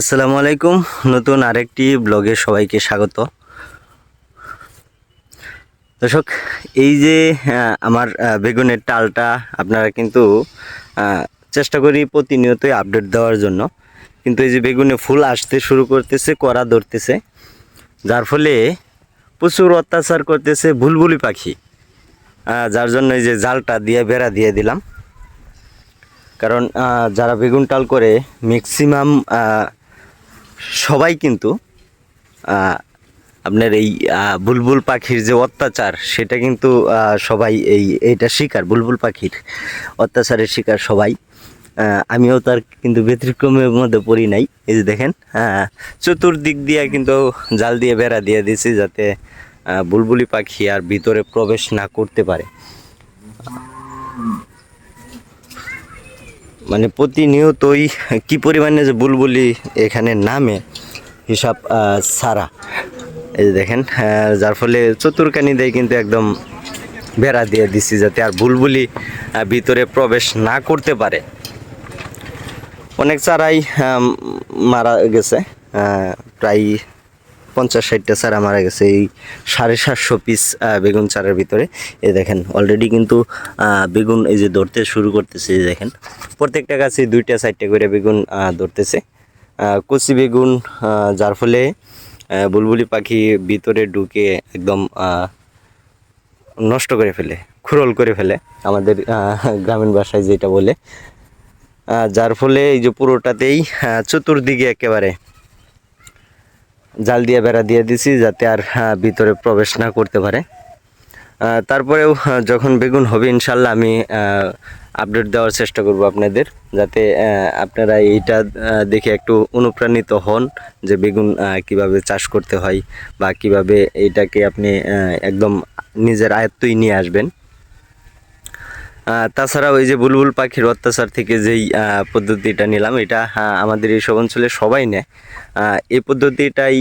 আসসালামু আলাইকুম। নতুন আরেকটি ব্লগে সবাইকে স্বাগত। দর্শক, এই যে আমার বেগুনের টালটা আপনারা কিন্তু চেষ্টা করি প্রতিনিয়তই আপডেট দেওয়ার জন্য। কিন্তু এই যে বেগুনে ফুল আসতে শুরু করতেছে করা ধরতেছে, যার ফলে প্রচুর অত্যাচার করতেছে বুলবুলি পাখি। যার জন্য এই যে জালটা দিয়ে বেড়া দিয়ে দিলাম। কারণ যারা বেগুন টাল করে ম্যাক্সিমাম সবাই কিন্তু আপনার এই বুলবুল পাখির যে অত্যাচার, সেটা কিন্তু সবাই এই, এইটা শিকার, বুলবুল পাখির অত্যাচারের শিকার সবাই। আমিও তার কিন্তু ব্যতিক্রমের মধ্যে পড়ি নাই, এই যে দেখেন চতুর্দিক দিয়ে কিন্তু জাল দিয়ে বেড়া দিয়ে দিয়েছি যাতে বুলবুলি পাখি আর ভিতরে প্রবেশ না করতে পারে। মানে প্রতিনিয়তই কি পরিমাণে যে বুলবুলি এখানে নামে হিসাব ছাড়া এই দেখেন যার ফলে চতুর্কানি দেয় কিন্তু একদম বেড়া দিয়ে দিছি যাতে আর বুলবুলি ভিতরে প্রবেশ না করতে পারে। অনেক চারাই মারা গেছে প্রায় পঞ্চাশ ষাটটা চারা মারা গেছে এই সাড়ে সাতশো পিস বেগুন চারার ভিতরে। এই দেখেন অলরেডি কিন্তু বেগুন এই যে ধরতে শুরু করতেছে, এই দেখেন। প্রত্যেকটা গাছে দুইটা চারটে করে বেগুন ধরতেছে। কচি বেগুন যার ফলে বুলবুলি পাখি ভিতরে ঢুকে একদম নষ্ট করে ফেলে, খুরল করে ফেলে আমাদের গ্রামীণ ভাষায় যেটা বলে। যার ফলে এই যে পুরোটাতেই চতুর্দিকে একেবারে জাল দিয়ে বেড়া দিয়ে দিছি যাতে আর ভিতরে প্রবেশ না করতে পারে। তারপরেও যখন বেগুন হবে, ইনশাল্লাহ আমি আপডেট দেওয়ার চেষ্টা করব আপনাদের, যাতে আপনারা এইটা দেখে একটু অনুপ্রাণিত হন যে বেগুন কীভাবে চাষ করতে হয় বা কীভাবে এইটাকে আপনি একদম নিজের আয়ত্তই নিয়ে আসবেন। তাছাড়াও এই যে বুলবুল পাখির অত্যাচার থেকে যেই পদ্ধতিটা নিলাম, এটা আমাদের এইসব অঞ্চলে সবাই নেয়। এই পদ্ধতিটাই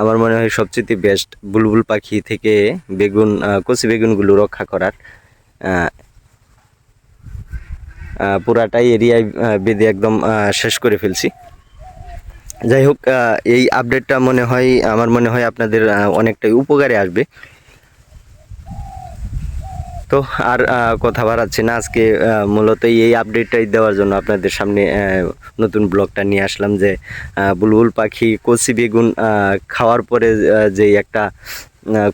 আমার মনে হয় সবচেয়ে বেস্ট বুলবুল পাখি থেকে বেগুন কচি বেগুনগুলো রক্ষা করার। পুরাটাই এরিয়ায় বেঁধে একদম শেষ করে ফেলছি। যাই হোক এই আপডেটটা মনে হয়, আমার মনে হয় আপনাদের অনেকটাই উপকারে আসবে। তো আর কথা বাড়াচ্ছি না। আজকে মূলত এই আপডেটটাই দেওয়ার জন্য আপনাদের সামনে নতুন ব্লগটা নিয়ে আসলাম যে বুলবুল পাখি কচি বেগুন খাওয়ার পরে যে একটা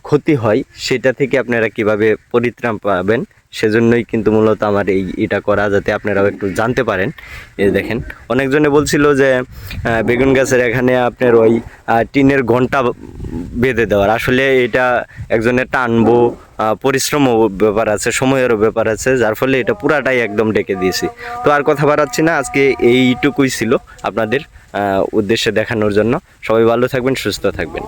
ক্ষতি হয়, সেটা থেকে আপনারা কীভাবে পরিত্রাণ পাবেন সেজন্যই কিন্তু মূলত আমার এই এটা করা, যাতে আপনারাও একটু জানতে পারেন। এই দেখেন, অনেকজনে বলছিল যে বেগুন গাছের এখানে আপনার ওই টিনের ঘণ্টা বেঁধে দেওয়ার। আসলে এটা একজনের টানবো পরিশ্রমও ব্যাপার আছে, সময়েরও ব্যাপার আছে, যার ফলে এটা পুরাটাই একদম ডেকে দিয়েছি। তো আর কথা বাড়াচ্ছি না, আজকে এইটুকুই ছিল আপনাদের উদ্দেশ্যে দেখানোর জন্য। সবাই ভালো থাকবেন, সুস্থ থাকবেন।